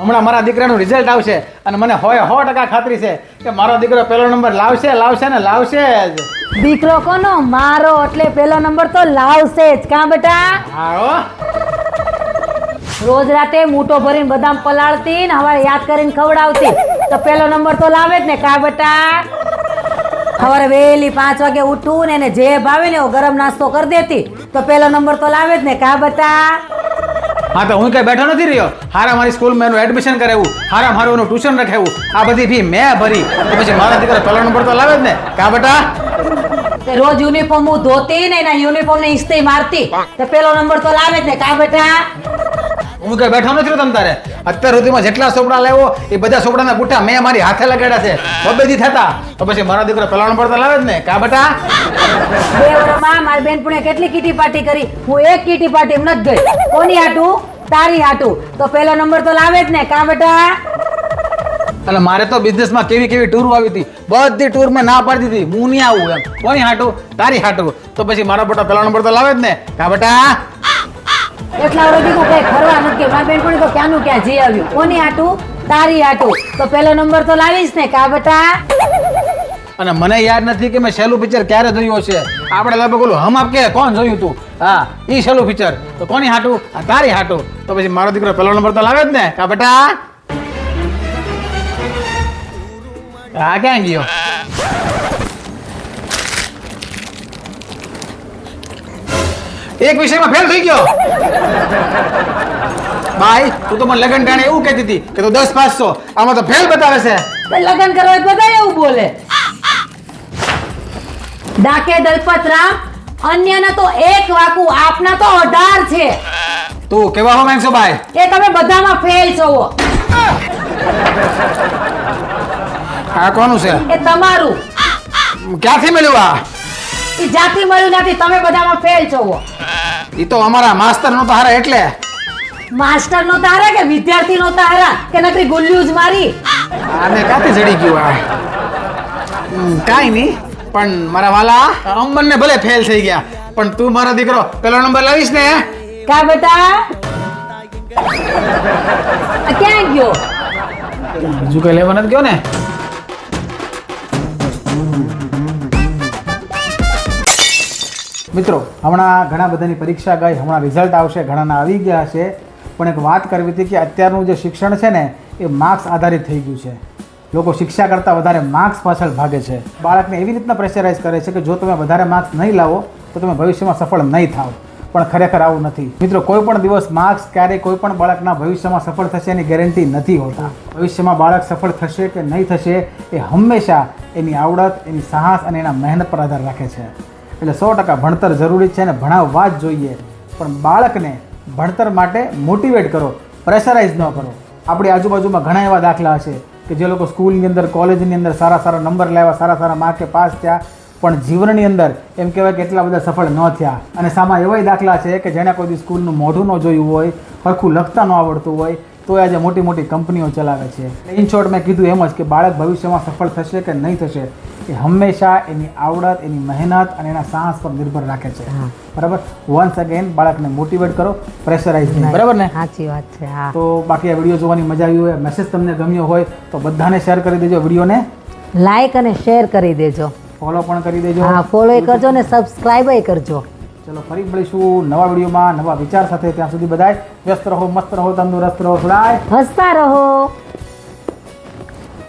હમણાં મારા દીકરાનું રિઝલ્ટ આવશે અને મને હોય સો ટકા ખાતરી છે કે મારો દીકરો પહેલો નંબર લાવશે લાવશે ને લાવશે જ. દીકરો કોનો? મારો. એટલે પહેલો નંબર તો લાવશે જ. કાં બેટા? હાઓ રોજ રાતે મૂઠો ભરીને બદામ પલાળતી ને હવારે યાદ કરીને ખવડાવતી. તો પહેલો નંબર તો લાવે જ ને. કા બેટા? સવારે વહેલી પાંચ વાગે ઉઠું ને એને જે ભાવે ને એવો ગરમ નાસ્તો કરી દેતી. તો પહેલો નંબર તો લાવે જ ને. કા બેટા? હા તો હું કઈ બેઠો નથી રહ્યો. હારા મારી સ્કૂલમાં એનું એડમિશન કરાવ્યું. હારા મારું એનું ટ્યુશન રખાવ્યું. આ બધી ફી મેં ભરી. તો પછી મારા દીકરા પહેલો નંબર તો લાવે જ ને. કા બેટા? રોજ યુનિફોર્મ હું ધોતી ને એના યુનિફોર્મ ને ઇસ્ત્રી મારતી. તો પેલો નંબર તો લાવે જ ને. કા બેટા? હું કઈ બેઠો નથી રહ્યો તમ તારે. અત્યાર સુધીમાં જેટલા સોપડા લાવ્યો એ બધા સોપડાના ગુઠા મેં મારી હાથે લગાડ્યા છે. બબેજી થતા. તો પછી મારા દીકરો પહેલો નંબર લાવે જ ને. કા બેટા? બે વર્ષમાં મારી બેનપણીએ કેટલી કીટી પાર્ટી કરી? હું એક કીટી પાર્ટી નથી ગઈ કોની હાટું? તારી હાટું. તો પહેલો નંબર તો લાવે જ ને. કા બેટા? અને મારે તો બિઝનેસમાં કેવી કેવી ટૂર આવી હતી. બધી ટૂર મેં ના પાડી દીધી. હું નહીં આવું એમ. કોની હાટું? તારી હાટું. તો પછી મારા બેટા પેલા નંબર તો લાવે જ ને. કા બેટા? એટલા વર્ષ તો કઈ ફરવા નથી મારા બેનપણી તો ક્યાંનું ક્યાં જઈ આવ્યું? કોની આટું તારી આટું તો પેલો નંબર તો લાવીશ ને, કા બેટા? અને મને યાદ નથી કે મેં છેલ્લું પિક્ચર ક્યારે જોયું હશે? આપણે લગભગ ઓલું હમ આપ કે કોણ જોયું તું? હા, ઈ છેલ્લું પિક્ચર. તો કોની હાટું? તારી હાટું. તો પછી મારો દીકરો પેલો નંબર તો લાવે જ ને, કા બેટા? આ ક્યાં ગયો? એક વિષયમાં ફેલ થઈ ગયો. ભાઈ તું તો મને લગન ટાણે એવું કહેતી હતી કે તું દસ પાસ છો આમાં તો ફેલ બતાવે છે. લગ્ન કરવા બધા એવું બોલે. ડાકે દલપત રામ અન્યના તો એક વાકુ આપના તો અઢાર છે. તું કેવા હો માંગશો ભાઈ? એ તમે બધામાં ફેલ છો. આ કોનું છે? એ તમારું. ક્યાંથી મળ્યું આ? એ જાતિ મળ્યું નથી તમે બધામાં ફેલ છો. ઈ તો અમારા માસ્તર નો તારા એટલે. માસ્ટર નો તારા કે વિદ્યાર્થી નો તારા કે નકરી ગુલ્લ્યું જ મારી? આને કાતે જડી ગયું આ? કાઈ નહીં પણ મારા વાલા અંબન ને ભલે ફેલ થઈ ગયા પણ તું મારો દીકરો પેલો નંબર લાવીશ ને કા બેટા? ક્યાં ગયો? બીજું કઈ લેવા નથી ગયો ને? મિત્રો, હમણાં ઘણા બધાની પરીક્ષા ગઈ, હમણાં રિઝલ્ટ આવશે, ઘણાના આવી ગયા છે. પણ એક વાત કરવી હતી કે અત્યારનું જે શિક્ષણ છે ને, એ માર્ક્સ આધારિત થઈ ગયું છે. લોકો શિક્ષા કરતાં વધારે માર્ક્સ પાછળ ભાગે છે. બાળકને એવી રીતના પ્રેશરાઇઝ કરે છે કે જો તમે વધારે માર્ક્સ નહીં લાવો, તો તમે ભવિષ્યમાં સફળ નહીં થાવ. પણ ખરેખર આવું નથી. મિત્રો, કોઈ પણ દિવસ માર્ક્સ ક્યારેય કોઈ પણ બાળકના ભવિષ્યમાં સફળ થશે એની ગેરંટી નથી હોતા. ભવિષ્યમાં બાળક સફળ થશે કે નહીં થશે, એ હંમેશા એની આવડત, એની સાહસ અને એના મહેનત પર આધાર રાખે છે. એટલે સો ટકા ભણતર જરૂરી છે અને ભણાવવા જ જોઈએ. પણ બાળકને ભણતર માટે મોટિવેટ કરો પ્રેશરાઇઝ ન કરો. આપણી આજુબાજુમાં ઘણા એવા દાખલા છે કે જે લોકો સ્કૂલની અંદર, કોલેજની અંદર સારા સારા નંબર લાવ્યા, સારા સારા માર્કે પાસ થયા, પણ જીવનની અંદર એમ કહેવાય કે એટલા બધા સફળ ન થયા. અને સામા એવાય દાખલા છે કે જેણે કોઈ સ્કૂલનું મોઢું ન જોયું હોય સરખું લખતા ન આવડતું હોય તો આજે મોટી મોટી કંપનીઓ ચલાવે છે. ઇન શોર્ટ મેં કીધું એમ જ કે બાળક ભવિષ્યમાં સફળ થશે કે નહીં થશે એ હંમેશા એની આવડત એની મહેનત અને એના સાહસ પર નિર્ભર રાખે છે. બરાબર? વન્સ અગેન બાળકને મોટિવેટ કરો પ્રેશરાઇઝ નહીં. બરાબર ને? સાચી વાત છે તો બાકી આ વીડિયો જોવાની મજા આવી હોય મેસેજ તમને ગમ્યો હોય તો બધાને શેર કરી દેજો વિડીયોને લાઈક અને શેર કરી દેજો. ફોલો પણ કરી દેજો. હા ફોલો કરજો ને સબસ્ક્રાઈબ કરજો. ચલો ફરી મળીશું નવા વિડીયોમાં નવા વિચાર સાથે. ત્યાં સુધી બધાય વ્યસ્ત રહો, મસ્ત રહો, તંદુરસ્ત રહો હસતા રહો.